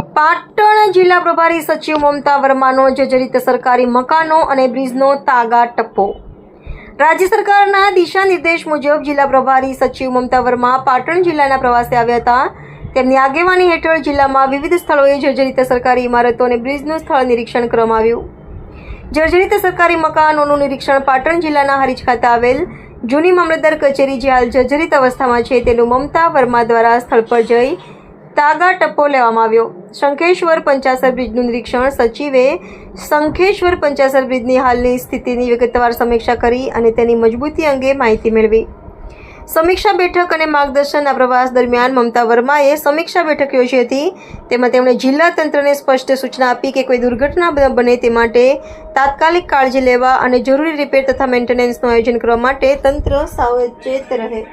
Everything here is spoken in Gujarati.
પાટણ જિલ્લા પ્રભારી સચિવ મમતા વર્માનો જર્જરિત સરકારી મકાનો અને બ્રિજનો તાગા ટપ્પો. રાજ્ય સરકારના દિશા નિર્દેશ મુજબ જિલ્લા પ્રભારી સચિવ મમતા વર્મા પાટણ જિલ્લાના પ્રવાસે આવ્યા હતા. તેમની આગેવાની હેઠળ જિલ્લામાં વિવિધ સ્થળોએ જર્જરિત સરકારી ઇમારતો અને બ્રિજનું સ્થળ નિરીક્ષણ કરવામાં આવ્યું. જર્જરિત સરકારી મકાનોનું નિરીક્ષણ પાટણ જિલ્લાના હરીજ ખાતે આવેલ જૂની મામલતદાર કચેરી જે હાલ જર્જરિત અવસ્થામાં છે તેનું મમતા વર્મા દ્વારા સ્થળ પર જઈ તાગા ટપ્પો લેવામાં આવ્યો. શંખેશ્વર પંચાસર બ્રિજનું નિરીક્ષણ. સચિવે શંખેશ્વર પંચાસર બ્રિજની હાલની સ્થિતિની વિગતવાર સમીક્ષા કરી અને તેની મજબૂતી અંગે માહિતી મેળવી. સમીક્ષા બેઠક અને માર્ગદર્શનના પ્રવાસ દરમિયાન મમતા વર્માએ સમીક્ષા બેઠક યોજી હતી. તેમાં તેમણે જિલ્લા તંત્રને સ્પષ્ટ સૂચના આપી કે કોઈ દુર્ઘટના બને તે માટે તાત્કાલિક કાળજી લેવા અને જરૂરી રિપેર તથા મેન્ટેનન્સનું આયોજન કરવા માટે તંત્ર સાવચેત રહે.